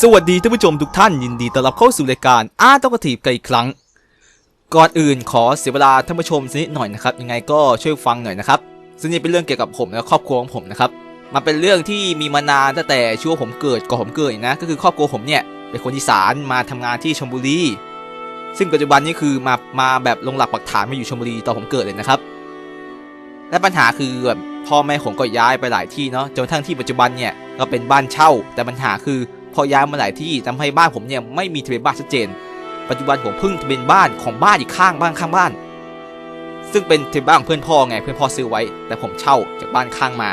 สวัสดีท่านผู้ชมทุกท่านยินดีต้อนรับเข้าสู่รายการอาร์ตกทีฟกันอีกครั้ง ก่อนอื่นขอเสียเวลาท่านผู้ชมสักนิดหน่อยนะครับ ยังไงก็ช่วยฟังหน่อยนะครับซึ่งนี่เป็นเรื่องเกี่ยวกับผมและครอบครัวของผมนะครับมันเป็นเรื่องที่มีมานานตั้งแต่ช่วงผมเกิดก่อนผมเกิดนะก็คือครอบครัวผมเนี่ยเป็นคนอีสานมาทำงานที่ชลบุรีซึ่งปัจจุบันนี้คือมามาแบบลงหลักปักฐานมาอยู่ชลบุรีตอนผมเกิดเลยนะครับ และปัญหาคือแบบพ่อแม่ผมก็ย้ายไปหลายที่เนาะจนกระทั่งที่ปัจจุบันเนี่ยก็เป็นบ้านเช่า แต่ปัญหาคือ พอย้ายมาหลายที่ทำให้บ้านผมเนี่ยไม่มีทะเบียนบ้านชัดเจน ปัจจุบันผมเพิ่งทะเบียนบ้านของบ้านอีกข้างบ้านข้างบ้าน ซึ่งเป็นทะเบียนบ้านของเพื่อนพ่อไงเพื่อนพ่อซื้อไว้ แต่ผมเช่าจากบ้านข้างมา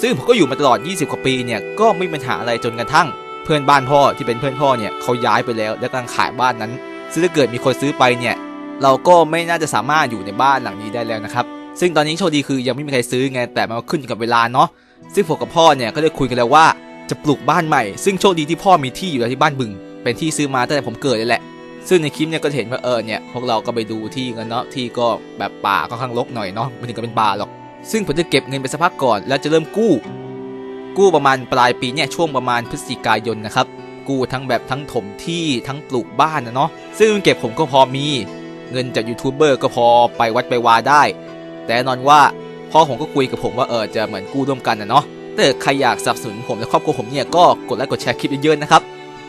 ซึ่งผมก็อยู่มาตลอด 20 กว่าปีเนี่ยก็ไม่มีปัญหาอะไรจนกระทั่ง เพื่อนบ้านพ่อที่เป็นเพื่อนพ่อเนี่ยเขาย้ายไปแล้ว และกำลังขายบ้านนั้น ซึ่งถ้าเกิดมีคนซื้อไปเนี่ยเราก็ไม่น่าจะสามารถอยู่ในบ้านหลังนี้ได้แล้วนะครับซึ่งตอนนี้โชคดีคือยังไม่มีใครซื้อไงแต่มันขึ้นกับเวลาเนาะซึ่งผมกับพ่อเนี่ยก็ได้คุยกันแล้วว่า จะปลูกบ้านใหม่ ซึ่งโชคดีที่พ่อมีที่อยู่แล้วที่บ้านบึง เป็นที่ซื้อมาตั้งแต่ผมเกิดเลยแหละ ซึ่งในคลิปเนี่ยก็เห็นว่าเออเนี่ยพวกเราก็ไปดูที่กันเนาะที่ก็แบบป่าก็ข้างรกหน่อยเนาะไม่ถึงกับเป็นป่าหรอก ซึ่งผมจะเก็บเงินไปสักพักก่อน แล้วจะเริ่มกู้ กู้ประมาณปลายปีเนี่ยช่วงประมาณพฤศจิกายนนะครับกู้ทั้งแบบทั้งถมที่ทั้งปลูกบ้านนะเนาะซึ่งเก็บผมก็พอมี เงินจากยูทูบเบอร์ก็พอไปวัดไปวาได้ แต่นอนว่าพ่อผมก็คุยกับผมว่าเออจะเหมือนกู้ร่วมกันนะเนาะ เกิดใครอยากสนับสนุนผมและครอบครัวผมเนี่ยก็กดไลค์กดแชร์คลิปเยอะๆนะครับ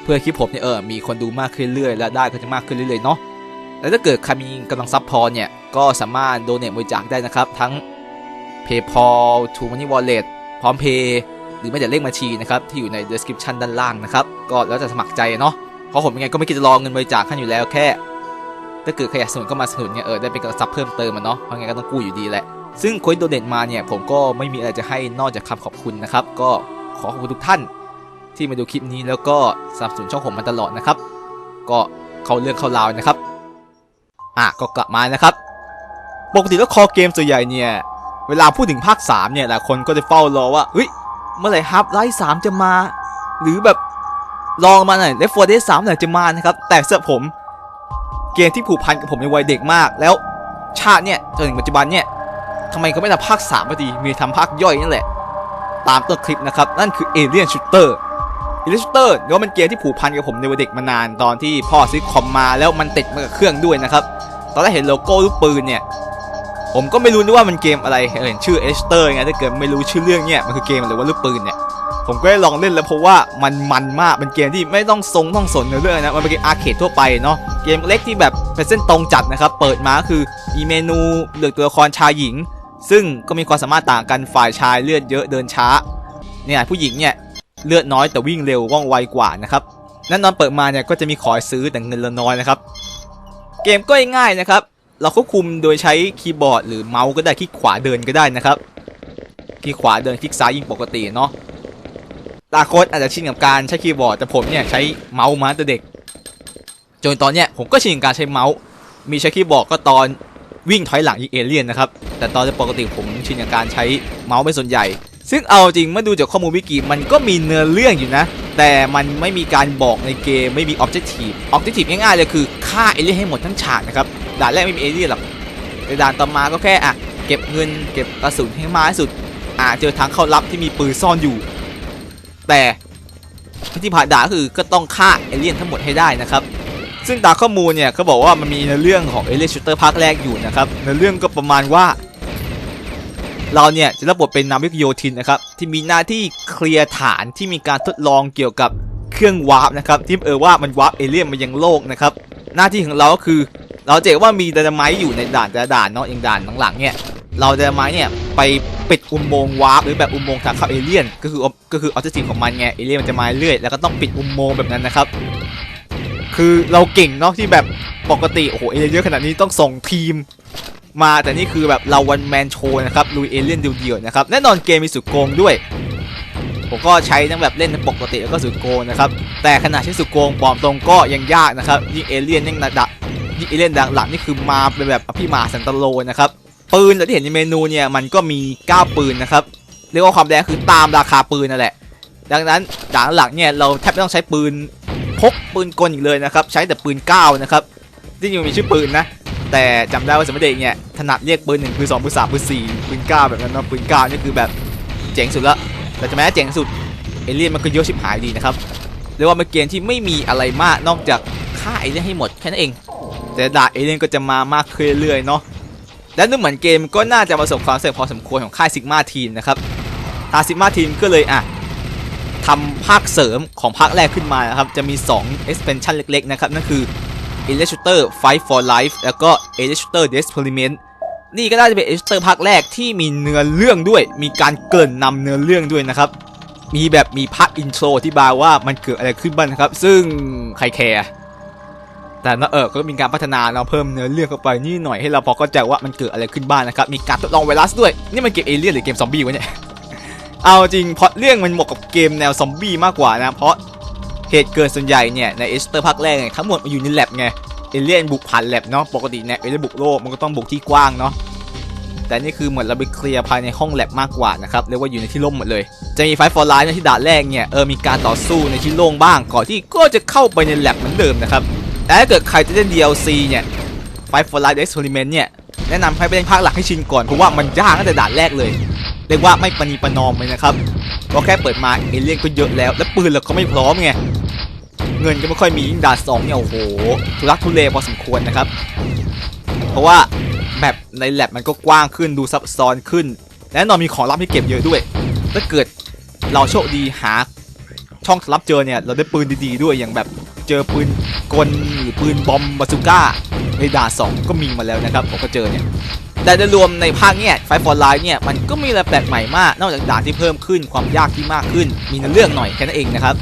เพื่อคลิปผมเนี่ยเออมีคนดูมากขึ้นเรื่อยๆและได้ก็จะมากขึ้นเรื่อยๆเนาะแล้วถ้าเกิดใครมีกำลังซับพอเนี่ยก็สามารถโดเนทบริจาคได้นะครับ ทั้ง PayPal To Money Wallet พร้อมเพย์หรือไม่แต่เลขบัญชีนะครับที่อยู่ใน description ด้านล่างนะครับก็แล้วแต่สมัครใจเนาะเพราะผมยังไงก็ไม่คิดจะรอเงินบริจาคท่านอยู่แล้วแค่ ถ้าเกิดใครอยากสนับสนุนก็มาสนับสนุนเนี่ยเออได้เป็นกำลังทรัพย์เพิ่มเติมมันเนาะเพราะงั้นก็ต้องกู้อยู่ดีแหละ ซึ่งคนโดเนทมาเนี่ยผมก็ไม่มีอะไรจะให้นอกจากคำขอบคุณนะครับ ก็ขอขอบคุณทุกท่าน ที่มาดูคลิปนี้แล้วก็สนับสนุนช่องผมมาตลอดนะครับ ก็เข้าเรื่องเข้าราวนะครับ อะก็กลับมานะครับ ปกติแล้วคอเกมส่วนใหญ่เนี่ยเวลาพูดถึงภาค 3 เนี่ยหลายคนก็จะเฝ้ารอว่าเฮ้ยเมื่อไหร่ฮับไลท์สามจะมา หรือแบบลองมาหน่อยเลฟโฟเดสสามหน่อยจะมานะครับ แต่เสำหรับผมเกมที่ผูกพันกับผมในวัยเด็กมาก แล้วชาติเนี่ยจนถึงปัจจุบันเนี่ย ทำไมเขาไม่ทำภาค3พอดีมีทำภาคย่อยนั่นแหละ ตามต้นคลิปนะครับ นั่นคือ Alien Shooter Alien Shooter เนี่ยว่ามันเกมที่ผูกพันกับผมในวัยเด็กมานานตอนที่พ่อซื้อคอมมาแล้วมันติดมากับเครื่องด้วยนะครับ ตอนแรกเห็นโลโก้ลูกปืนเนี่ยผมก็ไม่รู้นึกว่ามันเกมอะไรเห็นชื่อเอสเตอร์ไงถ้าเกิดไม่รู้ชื่อเรื่องเนี่ยมันคือเกมหรือว่าลูกปืนเนี่ยผมก็ได้ลองเล่นแล้วเพราะว่ามันมันมากเป็นเกมที่ไม่ต้องทรงต้องสนในเรื่องนะมันเป็นเกมอาร์เคดทั่วไปเนาะเกมเล็กที่แบบเป็นเส้นตรงจัดนะครับเปิดมาคือมีเมนูเลือกตัวละครชายหญิง ซึ่งก็มีความสามารถต่างกันฝ่ายชายเลือดเยอะเดินช้าเนี่ยผู้หญิงเนี่ยเลือดน้อยแต่วิ่งเร็วว่องไวกว่านะครับแน่นอนเปิดมาเนี่ยก็จะมีขอซื้อแต่เงินละน้อยนะครับ เกมก็ง่ายๆนะครับ เราควบคุมโดยใช้คีย์บอร์ดหรือเมาส์ก็ได้คลิกขวาเดินก็ได้นะครับคลิกขวาเดินคลิกซ้ายยิงปกติเนาะตาโคตอาจจะชินกับการใช้คีย์บอร์ดแต่ผมเนี่ยใช้เมาส์มาตั้งแต่เด็กจนตอนเนี้ยผมก็ชินกับการใช้เมาส์มีใช้คีย์บอร์ดก็ตอน วิ่งถอยหลังยิงเอเลี่ยนนะครับ แต่ตอนปกติผมชินกับการใช้เมาส์เป็นส่วนใหญ่ ซึ่งเอาจริงเมื่อดูจากข้อมูลวิกิมันก็มีเนื้อเรื่องอยู่นะ แต่มันไม่มีการบอกในเกมไม่มีออบเจกตีฟออบเจกตีฟง่ายๆเลยคือฆ่าเอเลี่ยนให้หมดทั้งฉากนะครับด่านแรกไม่มีเอเลี่ยนหรอกแต่ด่านต่อมาก็แค่อะเก็บเงินเก็บกระสุนให้มากที่สุดอ่าเจอทางเข้าลับที่มีปืนซ่อนอยู่ แต่ที่ผ่านด่านคือก็ต้องฆ่าเอเลี่ยนทั้งหมดให้ได้นะครับ ซึ่งตามข้อมูลเนี่ยเขาบอกว่ามันมีในเรื่องของเอเลชูเตอร์ภาคแรกอยู่นะครับในเรื่องก็ประมาณว่า เราเนี่ยจะรับบทเป็นนาวิกโยธินนะครับที่มีหน้าที่เคลียร์ฐานที่มีการทดลองเกี่ยวกับเครื่องวาร์ปนะครับที่เออว่ามันวาร์ปเอเลี่ยนมายังโลกนะครับหน้าที่ของเราก็คือ เราจะเห็นว่ามีไดนาไมอยู่ในด่านแต่ด่านเนาะอย่างด่านหลังๆเนี่ยเราไดนาไมเนี่ยไปปิดอุโมงค์วาร์ปหรือแบบอุโมงค์ทางเข้าเอเลี่ยนก็คือก็คือออเจกตีของมันไงเอเลี่ยนมันจะมาเรื่อยแล้วก็ต้องปิดอุโมงค์แบบนั้นนะครับ คือเราเก่งเนาะที่แบบปกติโอ้โหเอเลี่ยนเยอะขนาดนี้ต้องส่งทีมมาแต่นี่คือแบบเราวันแมนโชนะครับลุยเอเลี่ยนเดียวๆนะครับแน่นอนเกมมีสุดโกงด้วย ผมก็ใช้ทั้งแบบเล่นปกติแล้วก็สุดโกงนะครับแต่ขนาดใช้สุดโกงปลอมตรงก็ยังยากนะครับยิ่งเอเลี่ยนยิ่งระดับยิ่งเอเลี่ยนดังหลังนี่คือมาเป็นแบบอภิมาสันตโลนะครับปืนที่เห็นในเมนูเนี่ยมันก็มี 9 ปืนนะครับเรียกว่าความแรงคือตามราคาปืนนั่นแหละ ดังนั้นด่านหลังเนี่ยเราแทบไม่ต้องใช้ปืน พกปืนกลอีกเลยนะครับ ใช้แต่ปืนก้9นะครับที่จริงมันมีชื่อปืนนะ แต่จำได้ว่าสมัยเด็กเนี่ยถนัดเรียกปืนหนึ่งปืนสองปืนสามปืนสี่ปืนเก้าแบบนั้นเนาะปืนเก้านี่คือแบบเจ๋งสุดละแต่จะแม้เจ๋งสุดเอเลี่ยนมันก็เยอะชิบหายดีนะครับเรียกว่าเป็นเกมที่ไม่มีอะไรมากนอกจากฆ่าเอเลี่ยนให้หมดแค่นั้นเอง แต่ดาเอเลี่ยนก็จะมามากขึ้นเรื่อยๆเนาะและดูเหมือนเกมก็น่าจะประสบความสำเร็จพอสมควรของค่ายซิกมาทีมนะครับทางซิกมาทีมก็เลยอะ ทำภาคเสริมของภาคแรกขึ้นมานะครับ จะมี 2 expansion เล็กๆ นะครับ นั่นคือ e l e c t r o t e r Fight for Life แล้วก็ e l e c t r o o t e r Experiment นี่ก็น่าจะเป็น e l e c t r o t e r ภาคแรกที่มีเนื้อเรื่องด้วย มีการเกริ่นนำเนื้อเรื่องด้วยนะครับ มีแบบมีพาร์ทอินโทรที่บายว่ามันเกิดอะไรขึ้นบ้างนะครับ ซึ่งใครแคร์แต่เออก็มีการพัฒนาเราเพิ่มเนื้อเรื่องเข้าไปนี่หน่อยให้เราพอเข้าใจว่ามันเกิดอะไรขึ้นบ้างนะครับ มีการทดลองไวรัสด้วย นี่มันเกมเอเลี่ยนหรือเกมซอมบี้วะเนี่ย เอาจริงเพราะเรื่องมันเหมาะกับเกมแนวซอมบี้มากกว่านะ เพราะเหตุเกิดส่วนใหญ่เนี่ยในเอสเตอร์ภาคแรกเนี่ยทั้งหมดมันอยู่ในแลบไงเอเลี่ยนบุกผ่านแลบเนาะปกติเนี่ยเอเลี่ยนบุกโลกมันก็ต้องบุกที่กว้างเนาะแต่นี่คือเหมือนเราไปเคลียร์ภายในห้องแลบมากกว่านะครับเรียกว่าอยู่ในที่ร่มหมดเลย จะมีไฟฟอร์ไลน์ในที่ด่านแรกเนี่ยเออมีการต่อสู้ในที่โล่งบ้างก่อนที่ก็จะเข้าไปในแลบเหมือนเดิมนะครับแต่ถ้าเกิดใครจะเล่น DLC เนี่ยไฟฟอร์ไลน์เอ็กซ์เพร์เมนต์เนี่ยแนะนำให้ไปเล่นภาคหลักให้ชินก่อนเพราะว่ามันยากตั้งแต่ด่านแรกเลย เรียกว่าไม่ปณีประนอมเลยนะครับเพราะแค่เปิดมาเอเลี่ยนก็เยอะแล้ว และปืนเราก็ไม่พร้อมไงเงินก็ไม่ค่อยมียิ่งดานสองเนี่ยโอ้โหทุรักทุเลพอสมควรนะครับ เพราะว่าแบบในแลบมันก็กว้างขึ้นดูซับซ้อนขึ้นแน่นอนมีของลับให้เก็บเยอะด้วยถ้าเกิดเราโชคดีหาช่องลับเจอเนี่ยเราได้ปืนดีๆด้วยอย่างแบบเจอปืนกลหรือปืนบอมบาซูก้าในดานสองก็มีมาแล้วนะครับผมก็เจอเนี่ย แต่โดยรวมในภาคเนี่ยไฟฟอร์ไลน์เนี่ยมันก็มีอะไรแปลกใหม่มาก นอกจากด่านที่เพิ่มขึ้นความยากที่มากขึ้น มีเนื้อเรื่องหน่อยแค่นั้นเองนะครับ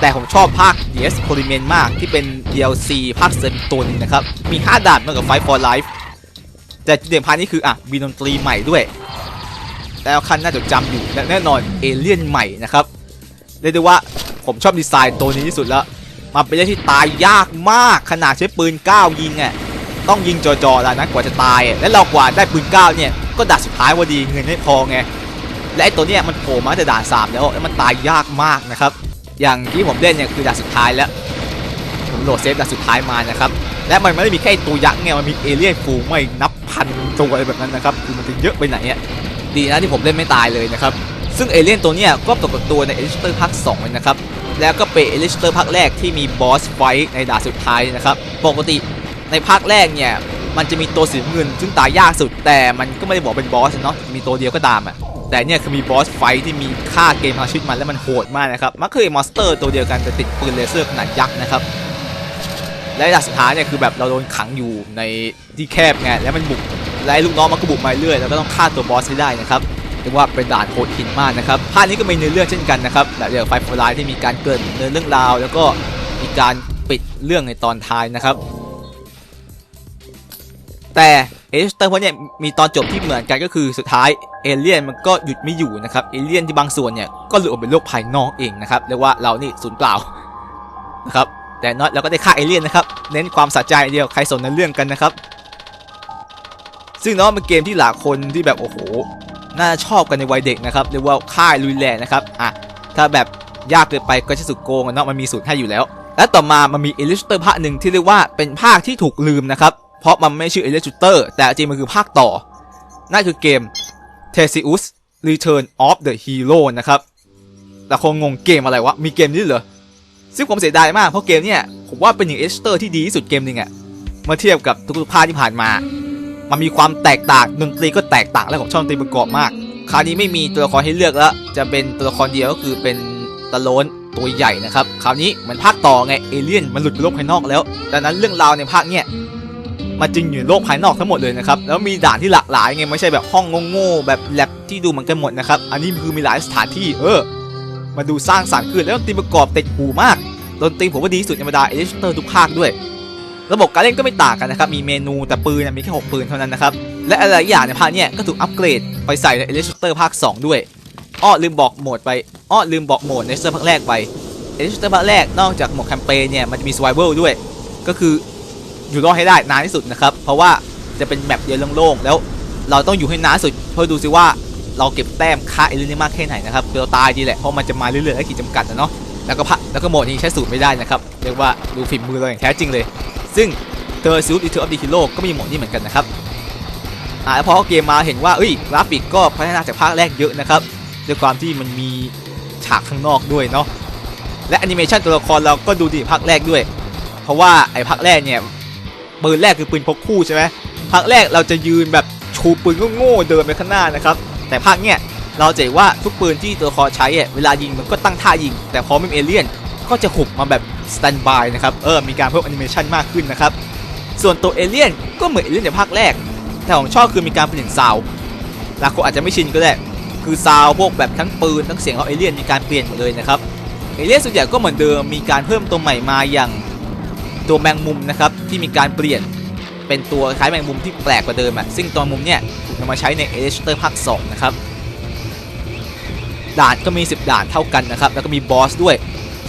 แต่ผมชอบภาค The Experiment มากที่เป็น DLC ภาคเสริมอีกตัวนึงนะครับ มี 5ด่านเหมือนกับ Fight for Life แต่จุดเด่นภาคนี้คืออะมีดนตรีใหม่ด้วยแล้วคันน่าจดจำอยู่และแน่นอนเอเลี่ยนใหม่นะครับเรียกได้ว่าผมชอบดีไซน์ตัวนี้ที่สุดแล้วมันเป็นเรื่องที่ตายยากมากขนาดใช้ปืน 9 ยิงอะ ต้องยิงจอๆแล้วนะกว่าจะตาย และเรากว่าได้ปืน9เนี่ยก็ด่านสุดท้ายพอดีเงินไม่พอไงและไอตัวเนี้ยมันโผล่มาแต่ด่านสามแล้วแล้วมันตายยากมากนะครับ อย่างที่ผมเล่นเนี่ยคือด่านสุดท้ายแล้วผมโหลดเซฟด่านสุดท้ายมานะครับและมันไม่ได้มีแค่ตัวยักษ์ไงมันมีเอเลี่ยนฟูงไม่นับพันตัวอะไรแบบนั้นนะครับคือมันจะเยอะไปไหนอะดีนะที่ผมเล่นไม่ตายเลยนะครับซึ่งเอเลี่ยนตัวเนี้ยก็ปรากฏตัวในเอลิสเตอร์ภาค2เลยนะครับแล้วก็เป็นเอลิสเตอร์ภาคแรกที่มีบอสไฟท์ในด่านสุดท้ายนะครับปกติ ในภาคแรกเนี่ยมันจะมีตัวสีเงินซึ่งตายยากสุด แต่มันก็ไม่ได้บอกเป็นบอสเนาะมีตัวเดียวก็ตามอะแต่เนี่ยคือมีบอสไฟที่มีค่าเกมพลังชีวิตมันและมันโหดมากนะครับมันคือมอนสเตอร์ตัวเดียวกันแต่ติดปืนเลเซอร์ขนาดยักษ์นะครับและด่านสุดท้ายเนี่ยคือแบบเราโดนขังอยู่ในที่แคบไงแล้วมันบุกและลูกน้องมันก็บุกมาเรื่อยแล้วก็ต้องฆ่าตัวบอสให้ได้นะครับเรียกว่าเป็นด่านโหดหินมากนะครับภาคนี้ก็มีเนื้อเรื่องเช่นกันนะครับแบบเดียวไฟฟอร์ไลที่มีการเกินเนื้อเรื่องราว แล้วก็มีการปิดเรื่องในตอนท้ายนะครับ แต่เอสเตอร์พวกเนี่ยมีตอนจบที่เหมือนกันก็คือสุดท้ายเอเลี่ยนมันก็หยุดไม่อยู่นะครับเอเลี่ยนที่บางส่วนเนี่ยก็หลุดออกเป็นโลกภายนอกเองนะครับเรียกว่าเรานี่สูญเปล่านะครับแต่น้อยเราก็ได้ฆ่าเอเลี่ยนนะครับเน้นความสะใจเดียวใครสนในเรื่องกันนะครับ ซึ่งเนาะเป็นเกมที่หลายคนที่แบบโอ้โหน่าชอบกันในวัยเด็กนะครับเรียกว่าค่ายลุยแหล่นะครับอะถ้าแบบยากเกินไปก็จะสุดโกงเนาะมันมีสูตรให้อยู่แล้ว และต่อมามันมีเอลิสเตอร์ภาคหนึ่งที่เรียกว่าเป็นภาคที่ถูกลืมนะครับ เพราะมันไม่ชื่อ e l e c t r o o t e r แต่จริงมันคือภาคต่อ นั่นคือเกม Theseus Return of the Hero นะครับ แต่คงงงเกมอะไรวะ มีเกมนี้เหรอ ซึ่งผมเสียดายมาก เพราะเกมเนี่ยผมว่าเป็นหนึ่งเอสเตอร์ที่ดีที่สุดเกมหนึ่งอะเมื่อเทียบกับทุกๆภาคที่ผ่านมา มันมีความแตกต่าง ดนตรีก็แตกต่างและของช่องดนตรีประกอบมาก คราวนี้ไม่มีตัวละครให้เลือกแล้ว จะเป็นตัวละครเดียวก็คือเป็นตะโลนตัวใหญ่นะครับ คราวนี้เหมือนภาคต่อไง เอเลี่ยนมันหลุดไปโลกภายนอกแล้ว ดังนั้นเรื่องราวในภาคเนี่ย มันจึงอยู่โลกภายนอกทั้งหมดเลยนะครับแล้วมีด่านที่หลากหลายไงไม่ใช่แบบห้องโง่ๆแบบแลบที่ดูเหมือนกันหมดนะครับอันนี้คือมีหลายสถานที่เออมาดูสร้างสรรค์ขึ้นแล้วดนตรีประกอบติดหูมากดนตรีผมว่าดีสุดในบรรดาเอลิสเตอร์ทุกภาคด้วย ระบบการเล่นก็ไม่ต่างกันนะครับมีเมนูแต่ปืนมีแค่6ปืนเท่านั้นนะครับและอะไรอย่างในภาคเนี้ยก็ถูกอัปเกรดไปใส่ในเอลิสเตอร์ภาค 2 ด้วยอ้อลืมบอกโหมดไปอ้อลืมบอกโหมดในเซอร์ภาคแรกไปเอลิสเตอร์ภาคแรกนอกจากโหมดแคมเปญเนี่ยมันจะมี survival ด้วย ก็คือ อยู่รอดให้ได้นานที่สุดนะครับ เพราะว่าจะเป็นแมปเดียวโล่งๆแล้ว เราต้องอยู่ให้นานสุดเพื่อดูซิว่าเราเก็บแต้มค่าเอลินได้มากแค่ไหนนะครับเดี๋ยวเราตายดีแหละเพราะมันจะมาเรื่อยๆและขีดจำกัดนะเนาะแล้วก็พะแล้วก็โหมดนี้ใช้สูตรไม่ได้นะครับเรียกว่าดูฝีมือเราอย่างแท้จริงเลย ซึ่งเ e อร์ซูดอีเทอร์ออฟดีฮิโร่ก็มีโหมดนี้เหมือนกันนะครับอ่าแล้วพอเกมมาเห็นว่าเอ้ยกราฟิกก็พัฒนาจากภาคแรกเยอะนะครับด้วยความที่มันมีฉากข้างนอกด้วยเนาะและแอนิเมชันตัวละครเราก็ดูดีภาคแรกด้วย เพราะว่าไอ้ภาคแรกเนี่ย ปืนแรกคือปืนพกคู่ใช่ไหมภาคแรกเราจะยืนแบบชูปืนโง่ๆเดินไปข้างหน้านะครับ แต่ภาคเนี่ยเราจะเห็นว่าทุกปืนที่ตัวครใช้อะเวลายิงมันก็ตั้งท่ายิง แต่พอไม่มีเอเลี่ยนก็จะหุบมาแบบสแตนบายนะครับ เออ มีการเพิ่มแอนิเมชันมากขึ้นนะครับ ส่วนตัวเอเลี่ยนก็เหมือนเอเลี่ยนในภาคแรก แต่ของชอบคือมีการเปลี่ยนซาวหลายคนอาจจะไม่ชินก็ได้ คือซาวพวกแบบทั้งปืนทั้งเสียงของเอเลี่ยนมีการเปลี่ยนหมดเลยนะครับ เอเลี่ยนส่วนใหญ่ก็เหมือนเดิม มีการเพิ่มตัวใหม่มาอย่าง ตัวแมงมุมนะครับที่มีการเปลี่ยนเป็นตัวคล้ายแมงมุมที่แปลกกว่าเดิมอะซึ่งตัวมุมเนี่ยถูกนำมาใช้ในเอเลสเตอร์ภาค2นะครับด่านก็มี 10 ด่านเท่ากันนะครับ แล้วก็มีบอสด้วย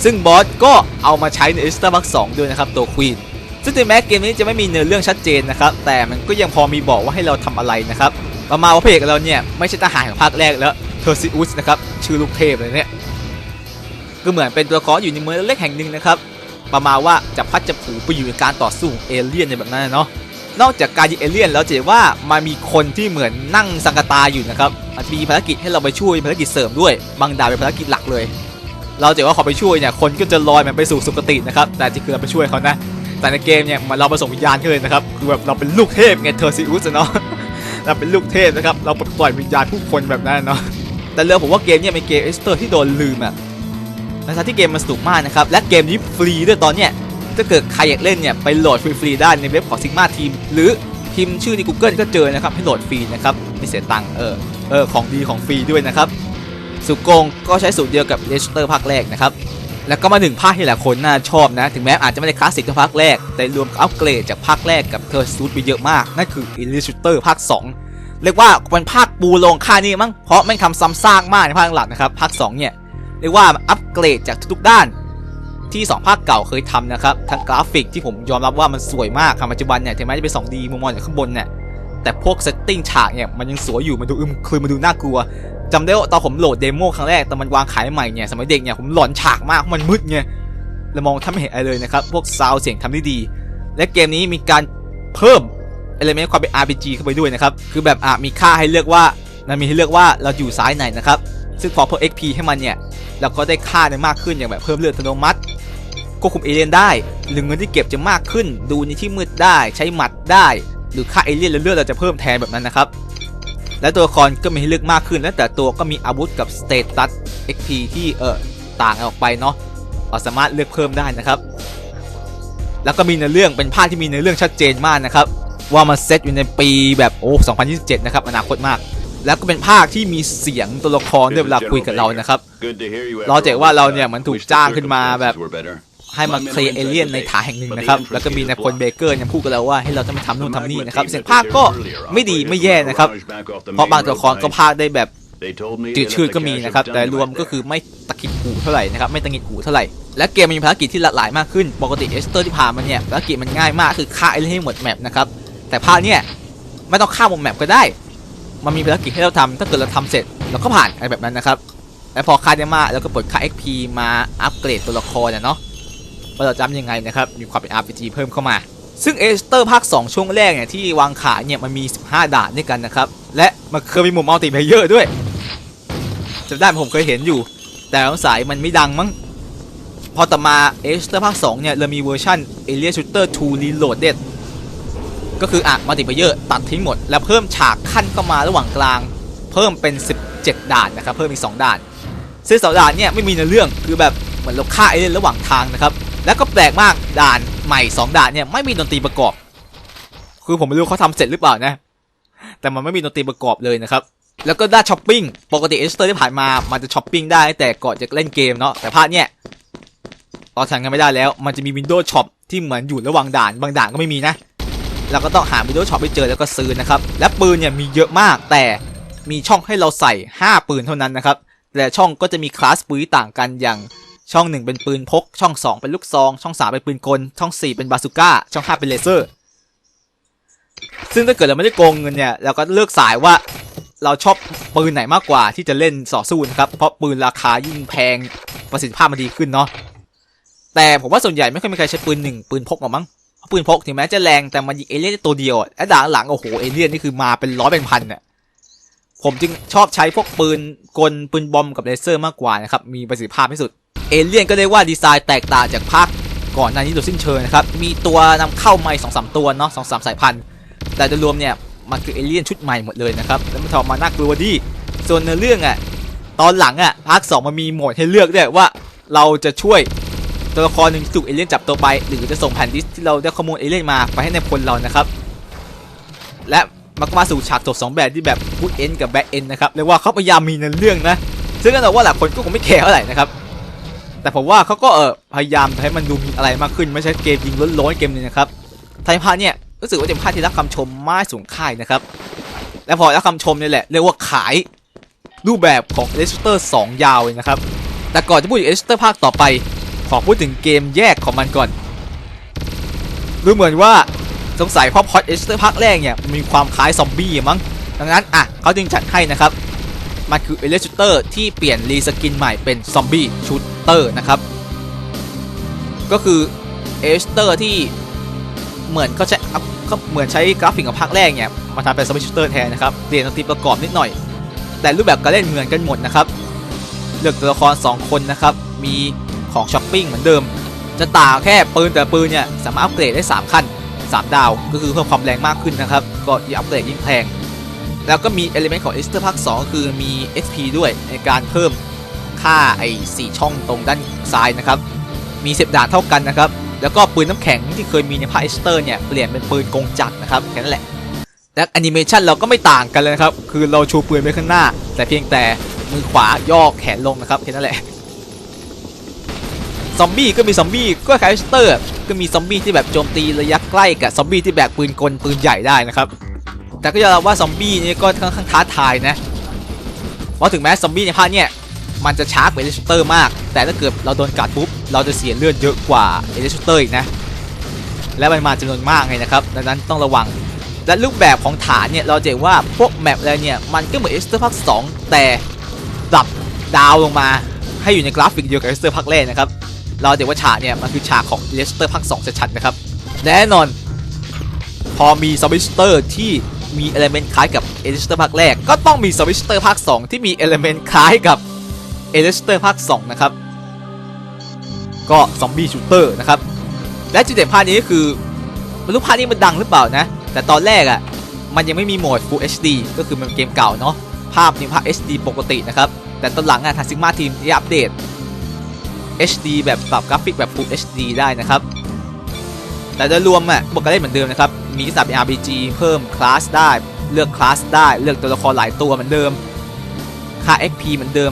ซึ่งบอสก็เอามาใช้ในเอเลสเตอร์ภาค2ด้วยนะครับ ตัวควีนซึ่งถึงแม้เกมนี้จะไม่มีเนื้อเรื่องชัดเจนนะครับ แต่มันก็ยังพอมีบอกว่าให้เราทำอะไรนะครับประมาณว่าพระเอกเราเนี่ยไม่ใช่ทหารของภาคแรกแล้วเทอร์ซิอุสนะครับชื่อลูกเทพเลยเนี่ยก็เหมือนเป็นตัวละครอยู่ในเมืองเล็กแห่งหนึ่งนะครับ ประมาณว่าจะพัดจะผูไปอยู่ในการต่อสู้ของเอเลี่ยนในแบบนั้นเนาะนอกจากการยิงเอเลี่ยนแล้วจะเห็นว่ามันมีคนที่เหมือนนั่งสังกตาอยู่นะครับมันมีภารกิจให้เราไปช่วยภารกิจเสริมด้วย บางดาเป็นภารกิจหลักเลย เราจะเห็นว่าเขาไปช่วยเนี่ยคนก็จะลอยมันไปสู่สุคตินะครับแต่จริงคือเราไปช่วยเขานะ แต่ในเกมเนี่ยมันเราผสมวิญญาณกันเลยนะครับคือแบบเราเป็นลูกเทพไงเทอร์ซิอุสเนาะเราเป็นลูกเทพนะครับเราปลดปล่อยวิญญาณผู้คนแบบนั้นเนาะแต่เรื่องผมว่าเกมเนี่ยเป็นเกมเอสเตอร์ที่โดนลืมอะ นะครับที่เกมมันสนุกมากนะครับ และเกมนี้ฟรีด้วยตอนเนี้ยถ้าเกิดใครอยากเล่นเนี่ยไปโหลดฟรีๆได้ในเว็บของ Sigma Team หรือพิมพ์ชื่อใน Google ก็เจอนะครับให้โหลดฟรีนะครับไม่เสียตังค์เออเออของดีของฟรีด้วยนะครับสุโกงก็ใช้สูตรเดียวกับเลสเตอร์ภาคแรกนะครับแล้วก็มาถึงภาคที่หลายคนน่าชอบนะ ถึงแม้อาจจะไม่ได้คลาสสิกเท่าภาคแรก แต่รวมกับอัปเกรดจากภาคแรกกับเทอร์ซูดไปเยอะมาก นั่นคือ i l l u s t r ภาค 2 เรียกว่าเป็นภาคปูลงค่านี่มั้งเพราะม่งทำซ้ำซากมากในภาคหลักนะครับ ภาค 2 เนี่ย เรียกว่าอัปเกรดจากทุกๆด้าน ที่ 2 ภาคเก่าเคยทำนะครับทั้งกราฟิกที่ผมยอมรับว่ามันสวยมากครับปัจจุบันเนี่ยถึงแม้จะเป็น 2D มุมมองจากข้างบนเนี่ยแต่พวกเซตติ้งฉากเนี่ยมันยังสวยอยู่มันดูอึมครึมมันดูน่ากลัวจำได้ว่าตอนผมโหลดเดโมครั้งแรกตอนมันวางขายใหม่เนี่ยสมัยเด็กเนี่ยผมหลอนฉากมากเพราะมันมืดไงแล้วมองแทบไม่เห็นอะไรเลยนะครับ พวกซาวเสียงทำได้ดี และเกมนี้มีการเพิ่มเอลเมนต์ความเป็น RPG เข้าไปด้วยนะครับ คือแบบอะมีค่าให้เลือกว่ามันมีให้เลือกว่าเราอยู่ซ้ายไหนนะครับ ซึ่งพอเพิ่ม XP ให้มันเนี่ยเราก็ได้ค่าได้มากขึ้นอย่างแบบเพิ่มเลือดอัตโนมัติควบคุมเอเลี่ยนได้หรือเงินที่เก็บจะมากขึ้น ดูในที่มืดได้ใช้หมัดได้ หรือค่าเอเลี่ยนและเลือดเราจะเพิ่มแทนแบบนั้นนะครับ และตัวละครก็มีให้เลือกมากขึ้น และแต่ตัวก็มีอาวุธกับสเตตัส XP ที่เออต่างออกไปเนาะเราสามารถเลือกเพิ่มได้นะครับ แล้วก็มีในเรื่องเป็นภาคที่มีในเรื่องชัดเจนมากนะครับ ว่ามันเซตอยู่ในปีแบบโอ้2027 นะครับอนาคตมาก แล้วก็เป็นภาคที่มีเสียงตัวละครด้วยเวลาคุยกับเรานะครับเราเจอว่าเราเนี่ยเหมันถูกจ้างขึ้นมาแบบให้มาเคลียร์เอเลี่ยนในฐานแห่งหนึ่งนะครับ แล้วก็มีนายพลเบเกอร์ยังพูดกับเราว่าให้เราต้องไปทำนู่นทำนี่นะครับ เสียงภาคก็ไม่ดีไม่แย่นะครับ เพราะบางตัวละครก็พากย์ได้แบบจืดชืดก็มีนะครับ แต่รวมก็คือไม่ตะกิดหูเท่าไหร่นะครับ ไม่ตะกิดหูเท่าไหร่ และเกมมันมีภารกิจที่หลากหลายมากขึ้น ปกติเอสเตอร์ที่ผ่านมาเนี่ยภารกิจมันง่ายมากคือฆ่าเอเลี่ยนให้หมดแมปนะครับ แต่ภาคเนี่ยไม่ต้องฆ่าหมดแมปก็ได้ มันมีภารกิจให้เราทำถ้าเกิดเราทำเสร็จเราก็ผ่านอะไรแบบนั้นนะครับ และพอค่าได้มากแล้วก็ปลดค่า XP มาอัปเกรดตัวละครนะเนาะว่าเราจำยังไงนะครับ มีความเป็น RPG เพิ่มเข้ามา ซึ่งเอสเตอร์ภาค 2 ช่วงแรกเนี่ยที่วางขายเนี่ยมันมี 15 ด่านด้วยกันนะครับ และมันเคยมีมุมมัลติเพเยอร์ด้วยจำได้ผมเคยเห็นอยู่ แต่สงสัยมันไม่ดังมั้ง พอต่อมาเอสเตอร์ภาค 2 เนี่ยเรามีเวอร์ชัน Alien Shooter 2 Reloaded ก็คืออะมัลติเพเยอร์ตัดทิ้งหมด แล้วเพิ่มฉากขั้นเข้ามาระหว่างกลาง เพิ่มเป็น 17 ด่านนะครับ เพิ่มอีก 2 ด่านซึ่งสองด่านเนี่ยไม่มีในเรื่องคือแบบเหมือนเราฆ่าเอเล่นระหว่างทางนะครับ แล้วก็แปลกมากด่านใหม่ 2 ด่านเนี่ยไม่มีดนตรีประกอบ คือผมไม่รู้เขาทำเสร็จหรือเปล่านะ แต่มันไม่มีดนตรีประกอบเลยนะครับแล้วก็ได้านช้อปปิ้งปกติเอสเตอร์ที่ผ่านมามันจะช้อปปิ้งได้แต่ก่อนจะเล่นเกมเนาะแต่ภาคเนี่ยเราทำกันไม่ได้แล้ว มันจะมีวินโดว์ช็อปที่เหมือนอยู่ระหว่างด่านบางด่านก็ไม่มีนะ เราก็ต้องหาวินโดช็อปไปเจอแล้วก็ซื้อนะครับ และปืนเนี่ยมีเยอะมากแต่มีช่องให้เราใส่ 5 ปืนเท่านั้นนะครับ แต่ช่องก็จะมีคลาสปืนต่างกันอย่างช่อง 1 เป็นปืนพก ช่อง 2 เป็นลูกซอง ช่อง 3 เป็นปืนกล ช่อง 4 เป็นบาซูก้า ช่อง 5 เป็นเลเซอร์ ซึ่งถ้าเกิดเราไม่ได้โกงเงินเนี่ยเราก็เลือกสายว่าเราชอบปืนไหนมากกว่าที่จะเล่นต่อสู้นะครับเพราะปืนราคายิ่งแพงประสิทธิภาพมันดีขึ้นเนาะแต่ผมว่าส่วนใหญ่ไม่ค่อยมีใครใช้ปืนหนึ่งปืนพกหรอกมั้ง ปืนพกถึงแม้จะแรงแต่มันยิงเอเลี่ยนได้ตัวเดียวอะและด่านหลังโอ้โหเอเลี่ยนนี่คือมาเป็นร้อยเป็นพันเนี่ยผมจึงชอบใช้พวกปืนกลปืนบอมกับเลเซอร์มากกว่านะครับมีประสิทธิภาพที่สุดเอเลี่ยนก็ได้ว่าดีไซน์แตกต่างจากภาคก่อนหน้านี้โดยสิ้นเชิงนะครับมีตัวนำเข้าใหม่สองสามตัวเนาะสองสามสายพันธุ์แต่โดยรวมเนี่ยมันคือเอเลี่ยนชุดใหม่หมดเลยนะครับแล้วมันทำออกมาน่ากลัวดีส่วนในเรื่องอะตอนหลังอะภาค2มันมีโหมดให้เลือกด้วยว่าเราจะช่วย ตัวละครหนึ่งที่ถูกเอเลี่ยนจับตัวไป หรือจะส่งแผ่นดิสที่เราได้ข้อมูลเอเลี่ยนมาไปให้ในพลเรานะครับ และมันก็มาสู่ฉากจบสองแบบที่แบบบูทเอนกับแบ็กเอนนะครับเรียกว่าเขาพยายามมีในเรื่องนะ ซึ่งก็บอกว่าหลายคนก็คงไม่แคร์เท่าไหร่นะครับ แต่ผมว่าเขาก็เออพยายามให้มันดูมีอะไรมากขึ้นไม่ใช่เกมยิงล้วนๆเกมนึงนะครับไทยพาเนี่ยรู้สึกว่าจะเป็นภาคที่รับคำชมมากสูงค่ายนะครับและพอรับคำชมนี่แหละเรียกว่าขายรูปแบบของ e l e s t e r 2ยาวเลยนะครับแต่ก่อนจะพูดถึง e l e s t e r ภาคต่อไป ขอพูดถึงเกมแยกของมันก่อน ดูเหมือนว่าสงสัยเพราะพอด e l e s t e r ภาคแรกเนี่ยมีความคล้ายซอมบี้มั้ง ดังนั้นอะเขาจึงจัดให้นะครับ มันคือ e l e s t e r ที่เปลี่ยนรีสกินใหม่เป็นซอมบี้ชูเตอร์นะครับ ก็คือ e l e s t e r ที่เหมือนเขาใช้เขาเหมือนใช้กราฟิกของภาคแรกเนี่ยมาทำเป็นซอมบี้ชูเตอร์แทนนะครับเปลี่ยนสติประกอบนิดหน่อย แต่รูปแบบการเล่นเหมือนกันหมดนะครับเลือกตัวละคร 2 คนนะครับ มี ของช้อปปิ้งเหมือนเดิม จะต่างแค่ปืนแต่ปืนเนี่ยสามารถอัปเกรดได้ 3 ขั้น 3 ดาว ก็คือเพิ่มความแรงมากขึ้นนะครับ ก็ยิ่งอัปเกรดยิ่งแพง แล้วก็มีเอลิเมนต์ของ e อ t e r ภาค2ก็คือมี XP ด้วยในการเพิ่มค่าไอ้4ช่องตรงด้านซ้ายนะครับ มี10ด่านเท่ากันนะครับ แล้วก็ปืนน้ำแข็งที่เคยมีในภาค e อ t e r เนี่ยเปลี่ยนเป็นปืนกงจักรนะครับแค่นั้นแหละและแอนิเมชันเราก็ไม่ต่างกันเลยนะครับ คือเราชูปืนไปข้างหน้า แต่เพียงแต่มือขวาย่อแขนลงนะครับแค่นั้นแหละ ซอมบี้ก็มีซอมบี้ก็คล้ายสเตอร์ก็มีซอมบี้ที่แบบโจมตีระยะใกล้กับซอมบี้ที่แบกปืนกลปืนใหญ่ได้นะครับ แต่ก็ยอมรับว่าซอมบี้นี่ก็ค่อนข้างท้าทายนะเพราะถึงแม้ซอมบี้ในภาคเนี่ยมันจะช้ากว่าเอลิสเตอร์มาก แต่ถ้าเกิดเราโดนกัดปุ๊บเราจะเสียเลือดเยอะกว่าเอลิสเตอร์อีกนะ และมันมาจำนวนมากไงนะครับ ดังนั้นต้องระวัง และรูปแบบของฐานเนี่ยเราจะเห็นว่าพวกแมปอะไรเนี่ยมันก็เหมือนเอสเตอร์ภาค2แต่ปรับดาวลงมาให้อยู่ในกราฟิกเดียวกับเอสเตอร์ภาคแรกนะครับ เราจะเห็นว่าฉากเนี่ยมันคือฉากของเลสเตอร์ภาค2ชัดๆนะครับ แน่นอน พอมีซอมบิสเตอร์ที่มีเอลเมนต์คล้ายกับเอลิสเตอร์ภาคแรก ก็ต้องมีซอมบิสเตอร์ภาค 2 ที่มีเอลเมนต์คล้ายกับเอลิสเตอร์ภาค 2 นะครับ ก็ซอมบี้ชูเตอร์นะครับ และจุดเด่นภาคนี้ก็คือไม่รู้ภาคนี้มันดังหรือเปล่านะ แต่ตอนแรกอะ่ะมันยังไม่มีโหมด Full HD ก็คือมันเกมเก่าเนาะภาพนี่ภาพ HD ปกตินะครับ แต่ตอนหลังอะทางซิกมาทีมได้อัปเดต HD แบบปรับกราฟิกแบบ Full HD ได้นะครับ แต่โดยรวมอะบวกกันได้เหมือนเดิมนะครับ มีที่สับเป็น RPG เพิ่มคลาสได้ เลือกคลาสได้ เลือกตัวละครหลายตัวเหมือนเดิม ค่า XP เหมือนเดิม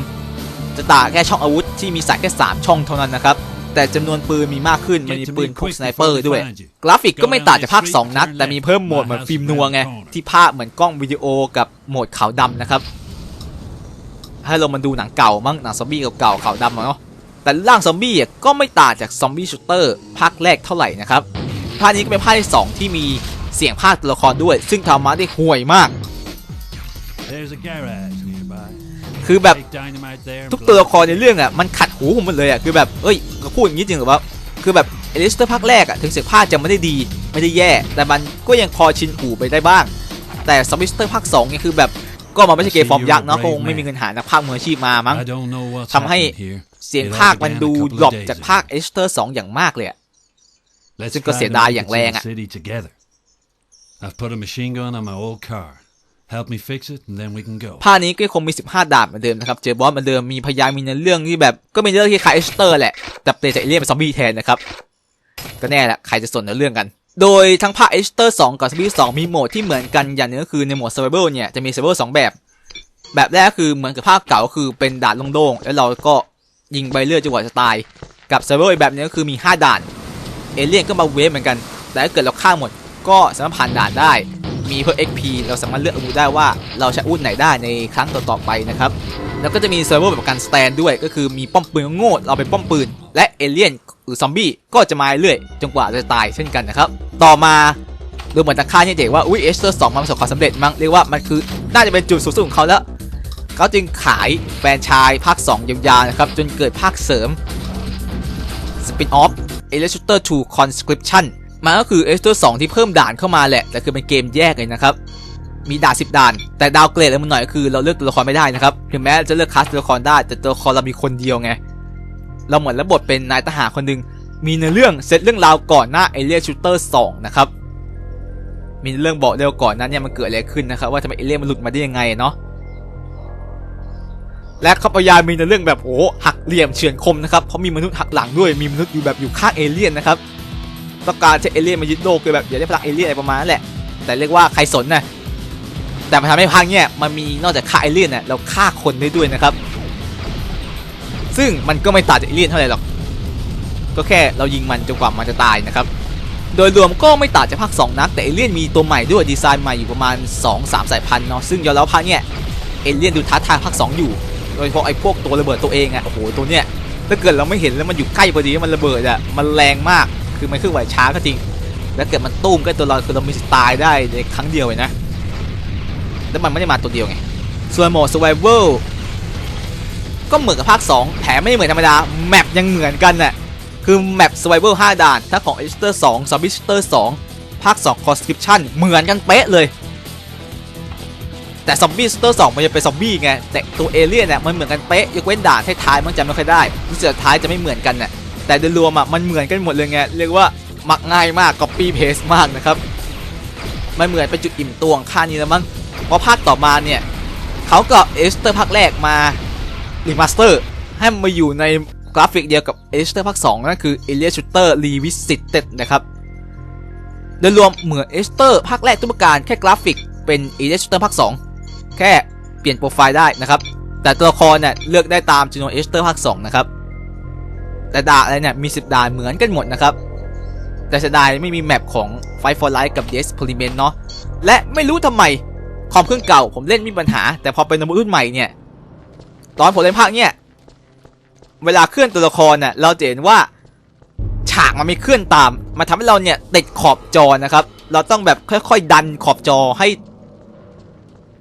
จะต่างแค่ช่องอาวุธที่มีใส่แค่ 3 ช่องเท่านั้นนะครับ แต่จำนวนปืนมีมากขึ้น มันมีปืนพวกสไนเปอร์ด้วย กราฟิกก็ไม่ต่างจากภาค 2 นัด แต่มีเพิ่มโหมดเหมือนฟิล์มนัวไง ที่ภาพเหมือนกล้องวิดีโอกับโหมดขาวดำนะครับ ให้เรามาดูหนังเก่ามั้งหนังซอมบี้เก่าๆขาวดำอะเนาะ แต่ร่างซอมบี้อะก็ไม่ต่างจากซอมบี้ชูเตอร์ภาคแรกเท่าไหร่นะครับภาคนี้ก็เป็นภาคที่2ที่มีเสียงภาคตัวละครด้วย ซึ่งทำมาได้ห่วยมาก There's a garage nearby. คือแบบ Take dynamite there and ทุก blow ตัว it ละครในเรื่องอะมันขัดหูผมหมดเลยอะคือแบบเอ้ยเขาพูดอย่างนี้จริงหรือว่าคือแบบเอลิสเตอร์ภาคแรกอะถึงเสียงภาคจะไม่ได้ดีไม่ได้แย่ แต่มันก็ยังพอชินหูไปได้บ้าง แต่ซอมบิสเตอร์ภาค2เนี่ยคือแบบก็มันไม่ใช่เกมฟอร์มยักษ์เนาะคงไม่มีเงินหานักภาคมืออาชีพมามั้ง I don't know what's ทำให้ happened here. เสียงภาคมันดูดรอปจากภาคเอลิสเตอร์2อย่างมากเลยอะ Let's ซึ่งก็ try เสีย to ดาย make อย่าง it แร to ง the อะ city together. I've put a machine gun on my old car. Help me fix it and then we can go. ภาคนี้ก็คงมี 15 ดาบเหมือนเดิมนะครับ เจอบอสเหมือนเดิม มีพยานมีในเรื่องที่แบบ ก็มีเรื่องที่คล้ายเอสเตอร์แหละ แต่เปลี่ยนจากเอเลี่ยนเป็นซอมบี้แทนนะครับ ก็แน่แหละ ใครจะสนในเรื่องกัน โดยทั้งภาคเอสเตอร์2กับซอมบี้2มีโหมดที่เหมือนกันอย่างหนึงก็คือในโหมด Survival เนี่ยจะมี Survival 2แบบ แบบแรกก็คือเหมือนกับภาคเก่าก็คือเป็นด่านโล่งๆ แล้วเราก็ ยิงใบเลือดจนกว่าจะตาย กับ Survival อีกแบบนึงก็คือมี 5 ด่าน เอเลี่ยนก็มาเวฟเหมือนกัน แต่ถ้าเกิดเราฆ่าหมด ก็สามารถผ่านด่านได้ มีเพิ่ม XP เราสามารถเลือกอาวุธได้ว่าเราใช้อาวุธไหนได้ในครั้งต่อๆไปนะครับ แล้วก็จะมีเซิร์ฟเวอร์แบบการสแตนด้วย ก็คือมีป้อมปืนโง่เราเป็นป้อมปืน และเอเลี่ยนหรือซอมบี้ก็จะมาเรื่อยจนกว่าจะตายเช่นกันนะครับ ต่อมาดูเหมือนตะค่าเนี่ยเด็กว่าอุ้ยเอสเตอร์สองมันประสบความสำเร็จมั้งเรียกว่ามันคือน่าจะเป็นจุดสูงสุดของเขาแล้ว เขาจึงขายแฟรนไชายภาค 2 ยาวๆนะครับจนเกิดภาคเสริม Spin off e l e c t r 2 Conscription มันก็คือ e l e c t r 2 ที่เพิ่มด่านเข้ามาแหละ แต่คือเป็นเกมแยกเลยนะครับ มีด่าน10 ด่าน แต่ดาวเกรดอะไรมันหน่อยก็คือเราเลือกตัวละครไม่ได้นะครับ ถึงแม้จะเลือกคลาสตัวละครได้ แต่ตัวละครเรามีคนเดียวไง เราเหมือนรับบทเป็นนายทหารคนหนึ่งมีในเรื่องเซตเรื่องราวก่อนหน้าเอเลียชูเตอร์2นะครับ มีเรื่องบอกเร็วก่อนนั้นเนี่ยมันเกิดอะไรขึ้นนะครับว่าทำไมเอเลี่ยนมันหลุดมาได้ยังไงเนาะ และเขาพยามีในเรื่องแบบโอ้หักเหลี่ยมเฉือนคมนะครับเพราะมีมนุษย์หักหลังด้วยมีมนุษย์อยู่แบบอยู่ข้างเอเลี่ยนนะครับต้องการใช้เอเลี่ยนมายึดโลกคือแบบอยากได้พลังเอเลี่ยนอะไรประมาณนั้นแหละ แต่เรียกว่าใครสนนะแต่มันทำให้ภาคเนี่ยมันมีนอกจากฆ่าเอเลี่ยนน่ะเราฆ่าคนได้ด้วยนะครับ ซึ่งมันก็ไม่ต่างจากเอเลี่ยนเท่าไหร่หรอก ก็แค่เรายิงมันจนกว่ามันจะตายนะครับ โดยรวมก็ไม่ต่างจากภาค2นักแต่เอเลี่ยนมีตัวใหม่ด้วยดีไซน์ใหม่อยู่ประมาณ 2-3 สายพันธุ์เนาะซึ่งยอมรับภาคเนี่ยเอเลี่ยนดูท้าทายภาค2อยู่ โดยเฉพาะไอ้พวกตัวระเบิดตัวเองอะโอ้โหตัวเนี้ยถ้าเกิดเราไม่เห็นแล้วมันอยู่ใกล้พอดีมันระเบิดอะมันแรงมากคือมันเคลื่อนไหวช้าก็จริง แล้วเกิดมันตุ้มกล้ตัวเราคือเรามีสิตายได้ในครั้งเดียวเลยนะ แล้วมันไม่ได้มาตัวเดียวไงส่วนโหมด survival ก็เหมือนกับภาค 2 แถมไม่เหมือนธรรมดา แมปยังเหมือนกันน่ะ คือแมป survival 5 ด่านถ้าของ e x t e r 2 Zombie Shooter 2 ภาค 2 Conscription เหมือนกันเป๊ะเลย แต่ Zombie Shooter 2มันจะเป็นซอมบี้ไงแต่ตัวเอเลี่ยนเนี่ยมันเหมือนกันเป๊ะยกเว้นด่านท้ายๆมันจำไม่ค่อยได้รู้สึกท้ายจะไม่เหมือนกันน่ะแต่โดยรวมอะมันเหมือนกันหมดเลยไงเรียกว่ามักง่ายมาก copy paste มากนะครับมันเหมือนเป็นจุดอิ่มตัวของค่านี้แล้วมั้งเพราะภาคต่อมาเนี่ยเขาก็เอสเตอร์ภาคแรกมารีมาสเตอร์ให้มันมาอยู่ในกราฟิกเดียวกับเอสเตอร์ภาค2นั่นคือ a l i e n Shooter Revisited นะครับโดยรวมเหมือนเอสเตอร์ภาคแรกทุกประการแค่กราฟิกเป็น a l i e n Shooter ภาค2 แค่เปลี่ยนโปรไฟล์ได้นะครับ แต่ตัวละครเนี่ยเลือกได้ตามจูโนเอสเตอร์ภาค2นะครับ แต่ด่าอะไรเนี่ยมี 10 ด่านเหมือนกันหมดนะครับ แต่เสียดายไม่มีแมปของ Fight for Life กับ The Experiment เนาะ และไม่รู้ทำไมคอมเครื่องเก่าผมเล่นไมมีปัญหา แต่พอเป็นนรุ่นใหม่เนี่ย ตอนผมเล่นภาคเนี่ยเวลาเคลื่อนตัวละครน่ะเราจะเห็นว่าฉากมันไม่เคลื่อนตามมันทำให้เราเนี่ยติดขอบจอนะครับ เราต้องแบบค่อย ๆ ดันขอบจอให้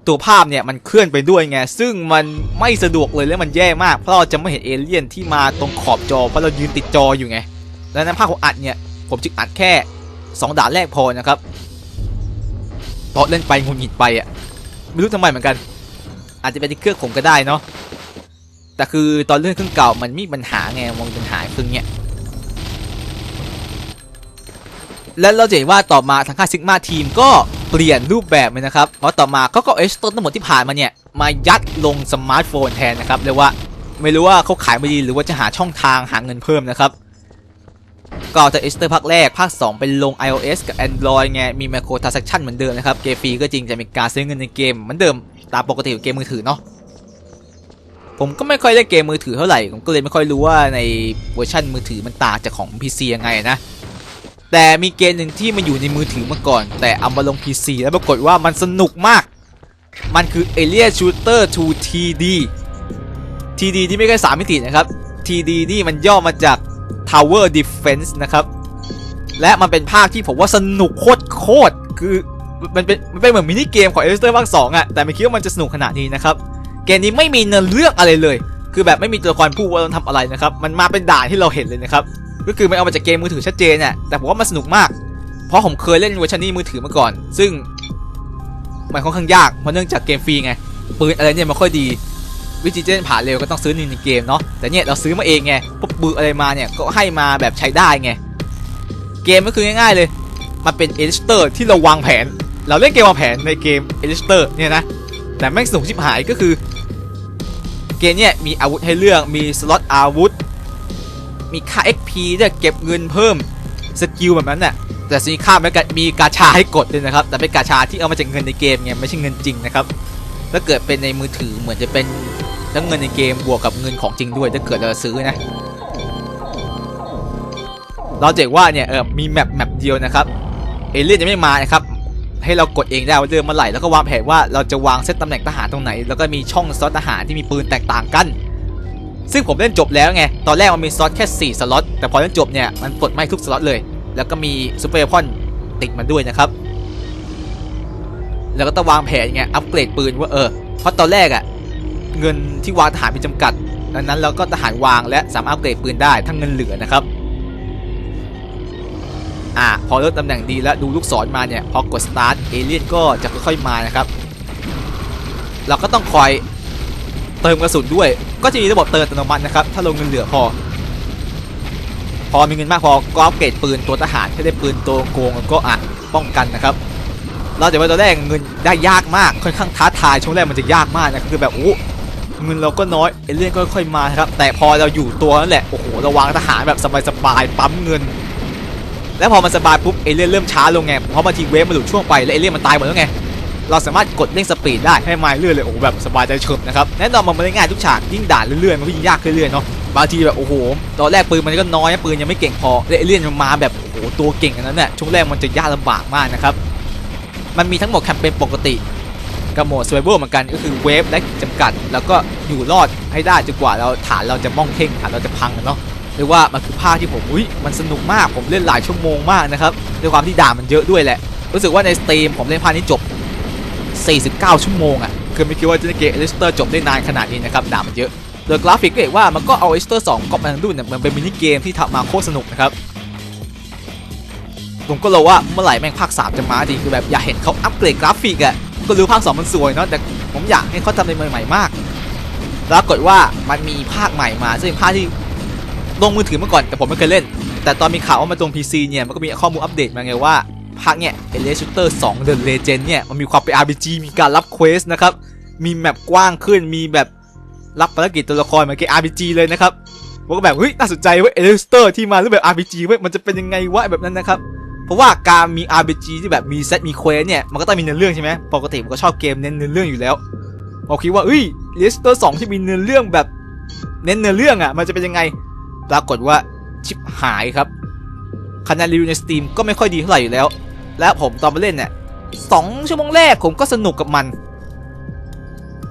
ตัวภาพเนี่ยมันเคลื่อนไปด้วยไง ซึ่งมันไม่สะดวกเลยและมันแย่มาก เพราะเราจะไม่เห็นเอเลี่ยนที่มาตรงขอบจอเพราะเรายืนติดจออยู่ไง แล้วในภาคผมอัดเนี่ยผมจึงอัดแค่ 2 ด่านแรกพอนะครับตอนเล่นไปงุนหงิดไปอะไม่รู้ทำไมเหมือนกัน อาจจะเป็นที่เครื่องผมก็ได้เนาะแต่คือตอนเลื่อนเครื่องเก่ามันมีปัญหาไงมองปัญหาเครื่องเนี้ย และเราจะเห็นว่าต่อมาทางค่ายซิกมาทีมก็เปลี่ยนรูปแบบเลยนะครับ เพราะต่อมาเขาก็เอชต้นทั้งหมดที่ผ่านมาเนี่ย มายัดลงสมาร์ทโฟนแทนนะครับเรียกว่าไม่รู้ว่าเขาขายไม่ดีหรือว่าจะหาช่องทางหาเงินเพิ่มนะครับก็จะเอสเตอร์ภาคแรก ภาค 2 เป็นลง iOS กับ Android ไง มี Micro Transaction เหมือนเดิมนะครับ เกมฟรีก็จริงจะมีการซื้อเงินในเกมเหมือนเดิมตามปกติของเกมมือถือเนาะผมก็ไม่ค่อยเล่นเกมมือถือเท่าไหร่ ผมก็เลยไม่ค่อยรู้ว่าในเวอร์ชันมือถือมันต่างจากของ PC ยังไงนะ แต่มีเกมหนึ่งที่มันอยู่ในมือถือมาก่อน แต่เอามาลง PC แล้วปรากฏว่ามันสนุกมาก มันคือ Alien Shooter 2 TD TD ที่ไม่ใช่3มิตินะครับ TD นี่มันย่อมาจาก Tower Defense นะครับ และมันเป็นภาคที่ผมว่าสนุกโคตรโคตรคือมันเป็นมันเป็นเหมือนมินิเกมของเอสเตอร์ภาค2อะแต่ไม่คิดว่ามันจะสนุกขนาดนี้นะครับ เกมนี้ไม่มีเนื้อเรื่องอะไรเลย คือแบบไม่มีตัวละครพูดว่าต้องทำอะไรนะครับ มันมาเป็นด่านที่เราเห็นเลยนะครับ ก็คือมันเอามาจากเกมมือถือชัดเจนอะแต่ผมว่ามันสนุกมาก เพราะผมเคยเล่นเวอร์ชันนี้มือถือมาก่อน ซึ่งมันค่อนข้างยากเพราะเนื่องจากเกมฟรีไงปืนอะไรเนี่ยมันค่อยดี วิธีจะเล่นผ่านเร็วก็ต้องซื้อในเกมเนาะแต่เนี่ยเราซื้อมาเองไงพวกปืนอะไรมาเนี่ยก็ให้มาแบบใช้ได้ไงเกมก็คือง่ายๆเลย มันเป็นเอลิสเตอร์ที่เราวางแผน เราเล่นเกมวางแผนในเกมเอลิสเตอร์เนี่ยนะแต่แม่งสนุกชิบหายก็คือ เกมเนี่ยมีอาวุธให้เลือกมีสล็อตอาวุธ มีค่า XP ด้วยเก็บเงินเพิ่มสกิลแบบนั้นน่ะแต่สิ่งค่าไม่มีกาชาให้กดด้วยนะครับ แต่เป็นกาชาที่เอามาจากเงินในเกมไงไม่ใช่เงินจริงนะครับถ้าเกิดเป็นในมือถือเหมือนจะเป็นทั้งเงินในเกมบวกกับเงินของจริงด้วยถ้าเกิดเราซื้อนะเราจะเห็นว่าเนี่ยเออมีแมปแมปเดียวนะครับเอเลี่ยนจะไม่มานะครับให้เรากดเองได้ว่าเดินมาไหลแล้วก็วางแผนว่าเราจะวางเซตตำแหน่งทหารตรงไหน แล้วก็มีช่องสล็อตทหารที่มีปืนแตกต่างกัน ซึ่งผมเล่นจบแล้วไง ตอนแรกมันมีสล็อตแค่ 4 สล็อต แต่พอเล่นจบเนี่ย มันปลดไม่ทุกสล็อตเลย แล้วก็มีซูเปอร์พอนติดมาด้วยนะครับ แล้วก็ต้องวางแผนไง อัปเกรดปืนว่าเออ เพราะตอนแรกอะเงินที่วางทหารมีจำกัด ดังนั้นเราก็ทหารวางและสามารถอัปเกรดปืนได้ทั้งเงินเหลือนะครับ อ่า พอเลือกตำแหน่งดีแล้วดูลูกศรมาเนี่ย พอกดสตาร์ทเอเลี่ยนก็จะค่อยๆมานะครับ เราก็ต้องคอย เติมกระสุนด้วย ก็จะมีระบบเติมอัตโนมัตินะครับ ถ้าลงเงินเหลือพอ พอมีเงินมากพอก็อัปเกรดปืนตัวทหารให้ได้ปืนตัวโกงแล้วก็อะป้องกันนะครับ เราจะว่าตัวแรกเงินได้ยากมากค่อนข้างท้าทายช่วงแรกมันจะยากมากนะคือแบบโอ้เงินเราก็น้อยเอเลี่ยนก็ค่อยมาครับ แต่พอเราอยู่ตัวนั่นแหละโอ้โหเราวางทหารแบบสบายๆปั๊มเงิน แล้วพอมันสบายปุ๊บเอเลี่ยนเริ่มช้าลงไงเพราะบางทีเวฟมันหลุดช่วงไปแล้วเอเลี่ยนมันตายหมดแล้วไง เราสามารถกดเร่งสปีดได้ให้ไม้เรื่อยเลยโอ้โหแบบสบายใจเฉิบนะครับแน่นอนมันไม่ได้ง่ายทุกฉากยิ่งด่านเรื่อยๆมันก็ยิ่งยากขึ้นเรื่อยเนาะบางทีแบบโอ้โหตอนแรกปืนมันก็น้อยปืนยังไม่เก่งพอเลี่ยนมันมาแบบโอ้โหตัวเก่งอันนั้นเนี่ยช่วงแรกมันจะยากลำบากมากนะครับมันมีทั้งหมดแคมเปญปกติกับโหมด survival เหมือนกันก็คือเวฟและจำกัด แล้วก็อยู่รอดให้ได้จนกว่าเราฐานเราจะม่องเท่งฐานเราจะพังเนาะเรียกว่ามันคือภาคที่ผมอุ้ยมันสนุกมากผมเล่นหลายชั่วโมงมากนะครับด้วยความที่ด่านมันเยอะด้วยแหละ รู้สึกว่าในสตรีมผมเล่นภาคนี้จบ 49 ชั่วโมงอะคือไม่คิดว่าจะเกมเอลิสเตอร์จบได้นานขนาดนี้นะครับด่ามันเยอะ โดยกราฟิกก็เห็นว่ามันก็เอาเอลิสเตอร์2ก๊อปมาทั้งดุนเนี่ยมันเป็นมินิเกมที่ทำมาโคตรสนุกนะครับผมก็รอว่าเมื่อไหร่แม่งภาค 3 จะมาดีคือแบบอยากเห็นเขาอัปเกรดกราฟิกอะก็รู้ภาค 2 มันสวยเนาะแต่ผมอยากให้เขาทำอะไรใหม่ๆมากปรากฏว่ามันมีภาคใหม่มาซึ่งภาคที่ลงมือถือมาก่อนแต่ผมไม่เคยเล่น แต่ตอนมีข่าวว่ามาตรง PC เนี่ยมันก็มีข้อมูลอัปเดตมาไงว่า ภาคเนี่ยเอเลชูเตอร์2 The Legend เนี่ยมันมีความเป็น RPG มีการรับเควสนะครับ มีแมปกว้างขึ้นมีแบบรับภารกิจตัวละครเหมือนเกม RPG เลยนะครับผมก็แบบเฮ้ยน่าสนใจเว้ยเอเลชูเตอร์ที่มารูปแบบ RPG เว้ยมันจะเป็นยังไงวะแบบนั้นนะครับเพราะว่าการมี RPG ที่แบบมีเซตมีเควสเนี่ย มันก็ต้องมีเนื้อเรื่องใช่ไหมปกติผมก็ชอบเกมเน้นเนื้อเรื่องอยู่แล้วผมคิดว่าเอ้ยเอเลชูเตอร์2ที่มีเนื้อเรื่องแบบ เน้นเนื้อเรื่องอะ มันจะเป็นยังไง ปรากฏว่าชิบหายครับคะแนนรีวิวในสตีมก็ไม่ค่อยดีเท่าไหร่อยู่แล้ว และผมตอนมาเล่นเนี่ยสองชั่วโมงแรกผมก็สนุกกับมัน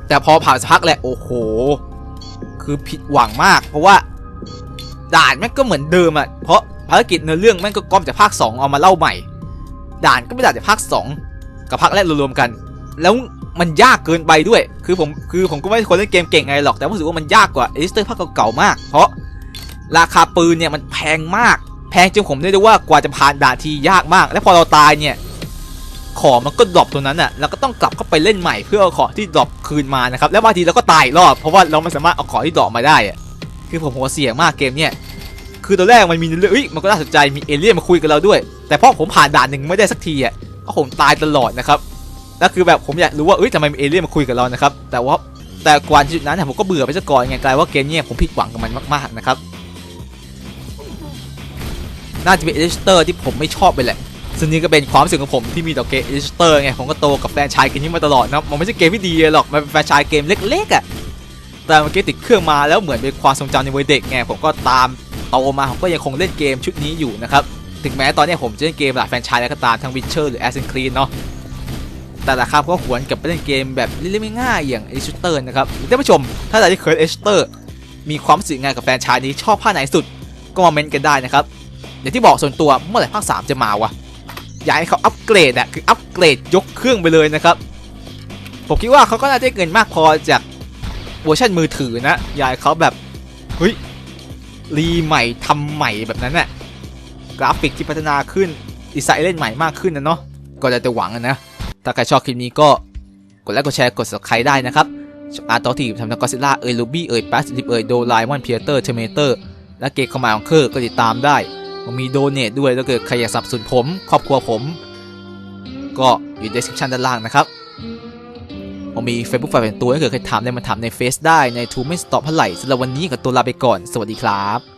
แต่พอผ่านสักพักแหละโอ้โห คือผิดหวังมาก เพราะว่าด่านแม่งก็เหมือนเดิมอะ่ะเพราะภารกิจเนื้อเรื่องแม่งก็ก๊อปจากภาค 2 เอามาเล่าใหม่ ด่านก็ไม่ด่านจากภาค 2 กับภาคแรกรวมๆกัน แล้วมันยากเกินไปด้วย คือผมคือผมก็ไม่ใช่คนเล่นเกมเก่งไงหรอกแต่ผมรู้สึกว่ามันยากกว่าเอสเตอร์ภาคเก่าๆมาก เพราะราคาปืนเนี่ยมันแพงมาก พงจนผมเรียกได้ว่ากว่าจะผ่านด่านทียากมาก และพอเราตายเนี่ยของมันก็ดรอปตัวนั้นอะแล้วก็ต้องกลับเข้าไปเล่นใหม่เพื่อเอาของที่ดรอปคืนมานะครับแล้วบางทีเราก็ตายรอบเพราะว่าเราไม่สามารถเอาของที่ดรอปมาได้อะคือผมหัวเสียมากเกมเนี่ยคือตอนแรกมันมีเรื่องเอ้ยมันก็น่าสนใจมีเอเลี่ยนมาคุยกับเราด้วย แต่พอผมผ่านด่านหนึ่งไม่ได้สักทีอะก็ผมตายตลอดนะครับแล้วคือแบบผมอยากรู้ว่าเอ้ยทำไมมีเอเลี่ยนมาคุยกับเรานะครับแต่ว่าแต่กว่าจุดนั้นผมก็เบื่อไปซะก่อนไงกลายว่าเกมเนี่ยผมผิดหวังกับมันมากๆนะครับ น่าจะเป็นเอลิสเตอร์ที่ผมไม่ชอบไปแหละซึ่งนี่ก็เป็นความรู้สึกของผมที่มีต่อเกมเอลิสเตอร์ไงผมก็โตกับแฟนชายเกมนี้มาตลอดนะมันไม่ใช่เกมที่ดีหรอกมันเป็นแฟนชายเกมเล็กๆอะ่ะแต่เมื่อกี้ติดเครื่องมาแล้วเหมือนเป็นความทรงจำในวัยเด็กไงผมก็ตามโตมาผมก็ยังคงเล่นเกมชุดนี้อยู่นะครับถึงแม้ตอนนี้ผมจะเล่นเกมหลายแฟนชายแล้วก็ตามทั้ง Witcher หรือ Assassin's Creed เนาะแต่ละครับก็หวนกับไปเล่นเกมแบบเล่นง่ายๆอย่างเอลิสเตอร์นะครับท่านผู้ชม ถ้าใครที่เคยเอลิสเตอร์มีความสึกยังไงกับแฟนชายนี้ชอบภาไหนสุดก็มาเมนต์กันได้นะครับ อย่างที่บอกส่วนตัวเมื่อไหร่ภาค 3 จะมาวะอยากให้เขาอัปเกรดอะคืออัปเกรดยกเครื่องไปเลยนะครับ ผมคิดว่าเขาก็น่าจะเงินมากพอจากเวอร์ชันมือถือนะอยากให้เขาแบบเฮ้ยรีใหม่ทำใหม่แบบนั้นน่ะกราฟิกที่พัฒนาขึ้นดีไซน์เล่นใหม่มากขึ้นนะเนาะก็ได้แต่หวังนะ ถ้าใครชอบคลิปนี้ก็กดไลค์กดแชร์กด subscribe ได้นะครับอาร์ตอทีทำทั้งก็ซิล่าเอยลูบี้เอยแปซิลิฟเอยโดไลมอนเพียเตอร์เทเมเตอร์และเกมข้ามาของเคอร์ก็ติดตามได้ ผมมีโดเนทด้วยถ้าเกิดใครอยากสนับสนุนผม ครอบครัวผม ก็อยู่ description ด้านล่างนะครับ ผมมี Facebook ฝ่ายเป็นตัวถ้าเกิดใครถามได้มาถามในเฟซได้ในทูไม่สตอปเท่าไหร่สำหรับวันนี้กับตัวลาไปก่อน สวัสดีครับ